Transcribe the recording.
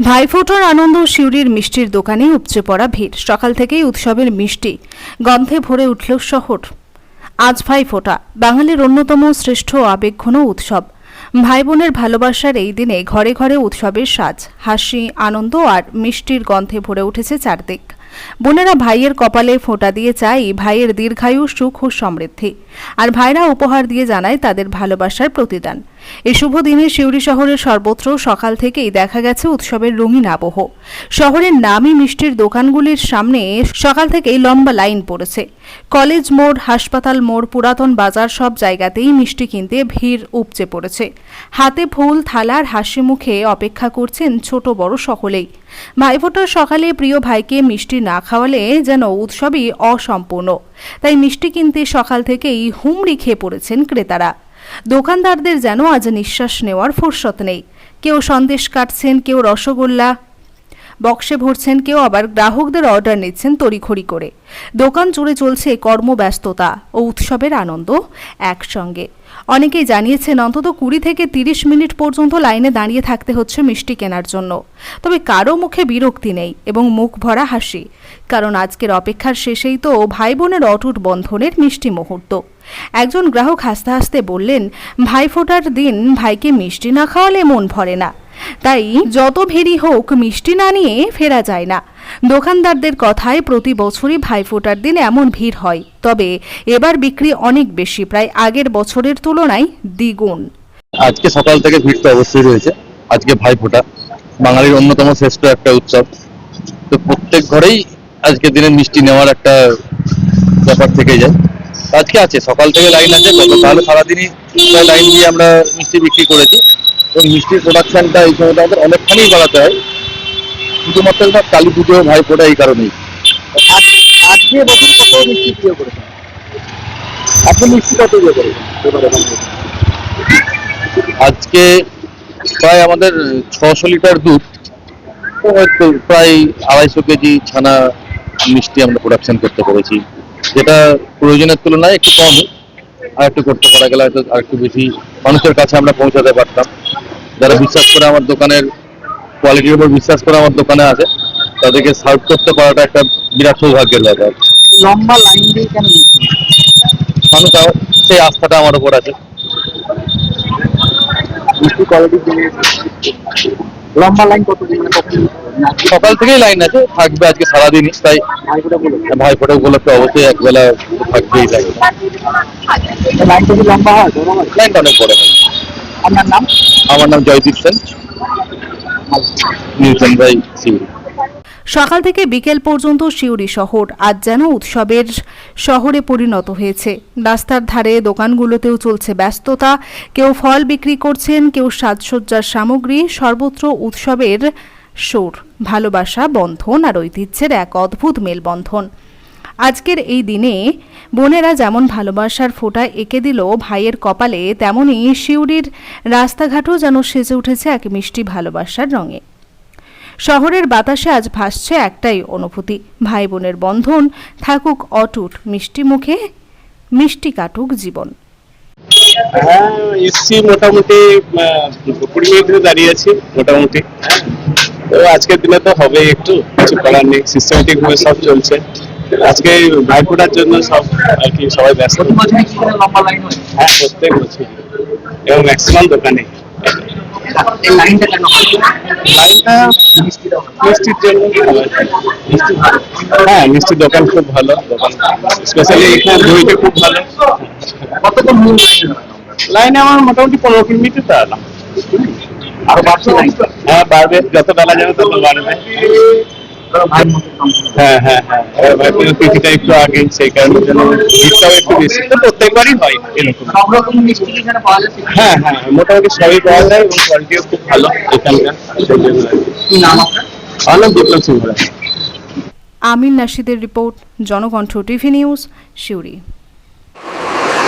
ভাইফোঁটার আনন্দ শিউরির মিষ্টির দোকানে উপচে পড়া ভিড়। সকাল থেকেই উৎসবের মিষ্টি গন্ধে ভরে উঠল শহর। আজ ভাইফোঁটা, বাঙালির অন্যতম শ্রেষ্ঠ আবেগঘন উৎসব। ভাই বোনের ভালোবাসার এই দিনে ঘরে ঘরে উৎসবের সাজ, হাসি, আনন্দ আর মিষ্টির গন্ধে ভরে উঠেছে চারদিক। বোনেরা ভাইয়ের কপালে ফোঁটা দিয়ে চাই ভাইয়ের দীর্ঘায়ু, সুখ ও সমৃদ্ধি। আর ভাইরা উপহার দিয়ে জানায় তাদের ভালোবাসার প্রতিদান। এই শুভ দিনে সিউড়ি শহরের সর্বত্র সকাল থেকেই দেখা গেছে উৎসবের রঙিন আবহ। শহরের নামি মিষ্টির দোকানগুলির সামনে সকাল থেকেই লম্বা লাইন পড়েছে। কলেজ মোড়, হাসপাতাল মোড়, পুরাতন বাজার সব জায়গাতেই মিষ্টি কিনতে ভিড় উপচে পড়েছে। হাতে ফুল থালার হাসি মুখে অপেক্ষা করছেন ছোট বড় সকলেই। ভাইফোঁটার সকালে প্রিয় ভাইকে মিষ্টি না খাওয়ালে যেন উৎসবই অসম্পূর্ণ। তাই মিষ্টি কিনতে সকাল থেকেই হুমড়ি খেয়ে পড়েছেন ক্রেতারা। দোকানদারদের যেন আজ নিঃশ্বাস নেওয়ার ফুরসত নেই। কেউ সন্দেশ কাটছেন, কেউ রসগোল্লা বক্সে ভরছেন কেউ, আবার গ্রাহকদের অর্ডার নিচ্ছেন তড়িঘড়ি করে। দোকান জুড়ে চলছে কর্মব্যস্ততা ও উৎসবের আনন্দ একসঙ্গে। অনেকেই জানিয়েছেন, অন্তত কুড়ি থেকে তিরিশ মিনিট পর্যন্ত লাইনে দাঁড়িয়ে থাকতে হচ্ছে মিষ্টি কেনার জন্য। তবে কারও মুখে বিরক্তি নেই এবং মুখ ভরা হাসি, কারণ আজকের অপেক্ষার শেষেই তো ভাই বোনের অটুট বন্ধনের মিষ্টি মুহূর্ত। একজন গ্রাহক হাসতে হাসতে বললেন ভাইফোঁটার দিন ভাইকে মিষ্টি না খাওয়ালে মন ভরে না। তাই যত ভেরি হোক মিষ্টি না নিয়ে ফেরা যায় না। দোকানদারদের কথায় প্রতি বছরই ভাইফোঁটার দিন এমন ভিড় হয়। তবে এবার বিক্রি অনেক বেশি, প্রায় আগের বছরের তুলনায় দ্বিগুণ। আজকে সকাল থেকে ভিড় তো অবশ্যই রয়েছে। আজকে ভাইফোঁটা, বাঙালির অন্যতম শ্রেষ্ঠ একটা উৎসব। তো প্রত্যেক ঘরেই আজকে দিনে মিষ্টি নেওয়ার একটা ব্যাপার থেকে যায়। আজকে আছে, সকাল থেকে লাইন আছে গতকাল সারাদিনই লাইন দিয়ে আমরা মিষ্টি বিক্রি করেছি। এবং মিষ্টির প্রোডাকশনটা এই সময়টা আমাদের অনেকখানি বাড়াতে হয়। শুধুমাত্র এটা কালী পুজো ভাইফোঁটা এই কারণেই। আজকে বছর কত মিষ্টি করেছেন? আপনি মিষ্টি কত করেছেন আজকে প্রায় আমাদের ছশো লিটার দুধ প্রায় আড়াইশো কেজি ছানা মিষ্টি আমরা প্রোডাকশন করতে পেরেছি যেটা প্রয়োজনের তুলনায় একটু কম। আর একটু করতে পারা গেলে হয়তো আর একটু বেশি মানুষের কাছে আমরা পৌঁছাতে পারতাম। যারা বিশ্বাস করে আমার দোকানের কোয়ালিটির উপর বিশ্বাস করে আমার দোকানে আছে তাদেরকে সার্ভ করতে পারাটা একটা বিরাট সৌভাগ্যের ব্যাপার। লম্বা লাইন দিয়ে কেন মানুষ সেই আস্থাটা আমার উপর আছে। কোয়ালিটি লম্বা লাইন কত মানে সকাল থেকেই লাইন আছে থাকবে আজকে সারাদিনই তাই বলে ভাইফোঁটা উপলক্ষে অবশ্যই একবেলা থাকবেই লাইন। লাইনটা কি লম্বা হয় লাইনটা অনেক বড় হয়। আপনার নাম? আমার নাম জয়দীপ সেন। নিউটন ভাই সিউড়ি। সকাল থেকে বিকেল পর্যন্ত সিউড়ি শহর আজ যেন উৎসবের শহরে পরিণত হয়েছে। রাস্তার ধারে দোকানগুলোতেও চলছে ব্যস্ততা। কেউ ফল বিক্রি করছেন কেউ সাজসজ্জার সামগ্রী সর্বত্র উৎসবের সুর, ভালোবাসা, বন্ধন আর ঐতিহ্যের এক অদ্ভুত মেলবন্ধন। আজকের এই দিনে বোনেরা যেমন ভালোবাসার ফোঁটা এঁকে দিল ভাইয়ের কপালে তেমনই শিউরির রাস্তাঘাটও যেন সেজে উঠেছে এক মিষ্টি ভালোবাসার রঙে। শহরের বাতাসে আজ ভাসছে একটাই অনুভূতি ভাই বোনের বন্ধন থাকুক অটুট, মিষ্টি মুখে মিষ্টি কাটুক জীবন। হ্যাঁ এসছি মোটামুটি কুড়ি মিনিট দাঁড়িয়ে আছি, মোটামুটি। তো আজকের দিনে তো হবে একটু কিছু করার নেই সিস্টেমেটিক ভাবে সব চলছে। আজকে ভাইফোঁটার জন্য সব আর কি সবাই ব্যস্ত। হয়? প্রত্যেক বছর এবং ম্যাক্সিমাম দোকানে লাইনটা কেন? লাইনটা মিষ্টি দাও মিষ্টির জন্য ভালো। আর কি। মিষ্টি ভালো। হ্যাঁ মিষ্টির দোকান খুব ভালো দোকান স্পেশালি এখানে দইটা খুব ভালো। কতক্ষণ মূল লাইন লাইনে আমার মোটামুটি পনেরো কিলোমিটার দাঁড়ালাম। আর বাড়ছে লাইন হ্যাঁ বাড়বে। যত বেলা যাবে তত বাড়বে। হ্যাঁ হ্যাঁ হ্যাঁ। তিথিটা একটু আগে সেই কারণের ভিড়টাও একটু বেশি। তো প্রত্যেকবারই হয় এরকম। হ্যাঁ হ্যাঁ মোটামুটি সবই পাওয়া যায় এবং কোয়ালিটিও খুব ভালো এখানকার। সেই জন্য আর কি। কি নাম আপনার? আমার Biplob Singha Amir নাশিদের report Janakantha TV news Siuri.